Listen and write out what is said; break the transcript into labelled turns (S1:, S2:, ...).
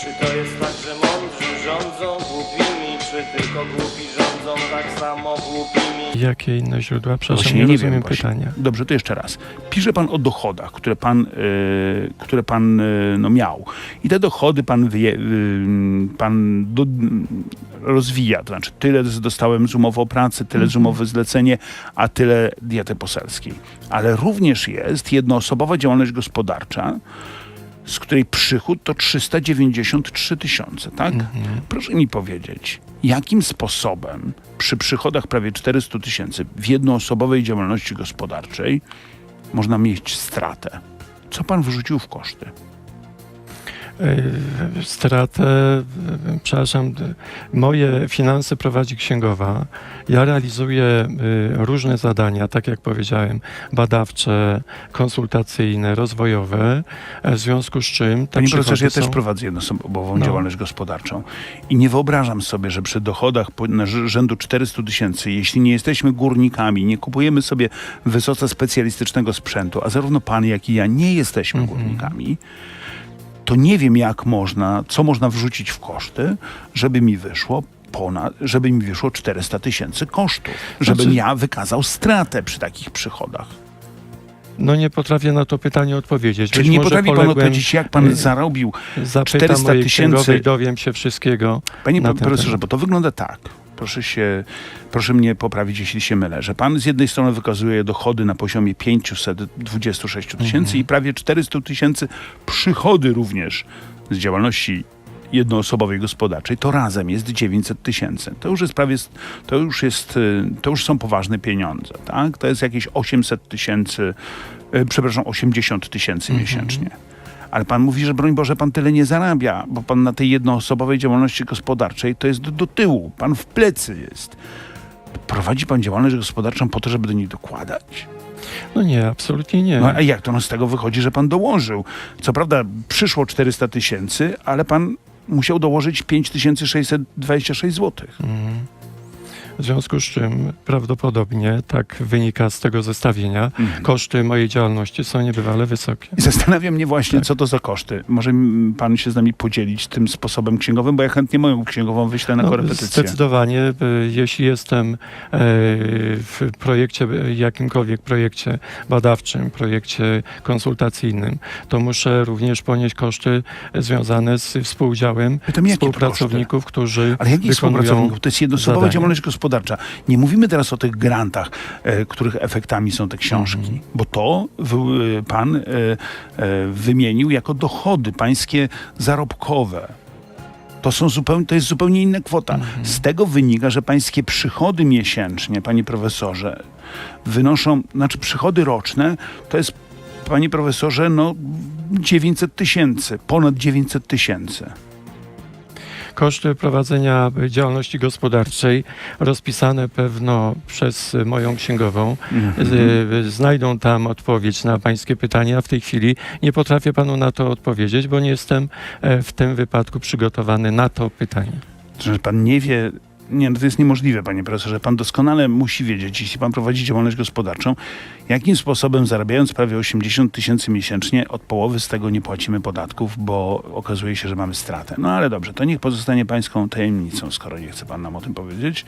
S1: Czy to jest tak, że mądrzy rządzą głupimi, czy tylko głupi rządzą tak samo głupimi?
S2: Jakie inne źródła? Przepraszam,
S3: Właśnie
S2: nie,
S3: nie
S2: rozumiem
S3: wiem właśnie.
S2: pytania.
S3: Dobrze, to jeszcze raz. Pisze pan o dochodach, które pan, y, które pan y, no, miał. I te dochody pan, wyje, y, pan do, rozwija. To znaczy, tyle dostałem z umowy o pracy, tyle z umowy zlecenie, a tyle diety poselskiej. Ale również jest jednoosobowa działalność gospodarcza, z której przychód to 393 tysiące, tak? Proszę mi powiedzieć, jakim sposobem przy przychodach prawie 400 tysięcy w jednoosobowej działalności gospodarczej można mieć stratę? Co pan wyrzucił w koszty?
S2: E, Stratę, e, przepraszam, moje finanse prowadzi księgowa. Ja realizuję e, różne zadania, tak jak powiedziałem, badawcze, konsultacyjne, rozwojowe, e, w związku z czym
S3: Panie profesorze, ja
S2: przychody
S3: też
S2: są-
S3: prowadzę jednoosobową
S2: No.
S3: działalność gospodarczą i nie wyobrażam sobie, że przy dochodach rzędu 400 tysięcy, jeśli nie jesteśmy górnikami, nie kupujemy sobie wysoce specjalistycznego sprzętu, a zarówno pan, jak i ja nie jesteśmy
S2: Mhm.
S3: górnikami, to nie wiem, jak można, co można wrzucić w koszty, żeby mi wyszło ponad, żeby mi wyszło 400 tysięcy kosztów, żebym
S2: Znaczy-
S3: ja wykazał stratę przy takich przychodach.
S2: No nie potrafię na to pytanie odpowiedzieć.
S3: Czyli
S2: Być
S3: nie potrafi pan odpowiedzieć, jak pan
S2: y,
S3: zarobił
S2: Zapytam
S3: 400
S2: mojej
S3: tysięcy-
S2: dowiem się wszystkiego.
S3: Panie profesorze,
S2: temat.
S3: bo to wygląda tak. Proszę się, proszę mnie poprawić, jeśli się mylę, że pan z jednej strony wykazuje dochody na poziomie 526 tysięcy i prawie 400 tysięcy przychody również z działalności jednoosobowej gospodarczej, to razem jest 900 tysięcy. To już jest prawie, to już jest, to już są poważne pieniądze, tak? To jest jakieś 800 tysięcy, y, przepraszam, 80 tysięcy miesięcznie. Ale pan mówi, że broń Boże, pan tyle nie zarabia, bo pan na tej jednoosobowej działalności gospodarczej to jest do, do tyłu. Pan w plecy jest. Prowadzi pan działalność gospodarczą po to, żeby do niej dokładać?
S2: No nie, absolutnie nie.
S3: No a jak to? No z tego wychodzi, że pan dołożył. Co prawda przyszło 400 tysięcy, ale pan musiał dołożyć 5626 zł.
S2: Mhm. W związku z czym prawdopodobnie, tak wynika z tego zestawienia,
S3: Mhm.
S2: koszty mojej działalności są niebywale wysokie.
S3: I zastanawia mnie właśnie,
S2: Tak.
S3: co to za koszty. Może pan się z nami podzielić tym sposobem księgowym, bo ja chętnie moją księgową wyślę na
S2: No,
S3: korepetycję.
S2: Zdecydowanie, y, jeśli jestem e, w projekcie, y, jakimkolwiek projekcie badawczym, projekcie konsultacyjnym, to muszę również ponieść koszty związane z współudziałem
S3: Pytam,
S2: współpracowników, którzy
S3: Ale jakich współpracowników? To jest jednoosobowa działalność gospodarcza. Nie mówimy teraz o tych grantach, e, których efektami są te książki,
S2: Mhm.
S3: bo to e, pan e, wymienił jako dochody pańskie zarobkowe. To, są zupełnie, to jest zupełnie inna kwota.
S2: Mhm.
S3: Z tego wynika, że pańskie przychody miesięcznie, panie profesorze, wynoszą, znaczy przychody roczne, to jest, panie profesorze, no 900 tysięcy, ponad 900 tysięcy.
S2: Koszty prowadzenia działalności gospodarczej rozpisane pewno przez moją księgową.
S3: Mhm.
S2: Z- Znajdą tam odpowiedź na pańskie pytania. W tej chwili nie potrafię panu na to odpowiedzieć, bo nie jestem e, w tym wypadku przygotowany na to pytanie.
S3: że pan nie wie. Nie, no to jest niemożliwe, panie profesorze. Pan doskonale musi wiedzieć, jeśli pan prowadzi działalność gospodarczą, jakim sposobem zarabiając prawie 80 tysięcy miesięcznie, od połowy z tego nie płacimy podatków, bo okazuje się, że mamy stratę. No ale dobrze, to niech pozostanie pańską tajemnicą, skoro nie chce pan nam o tym powiedzieć.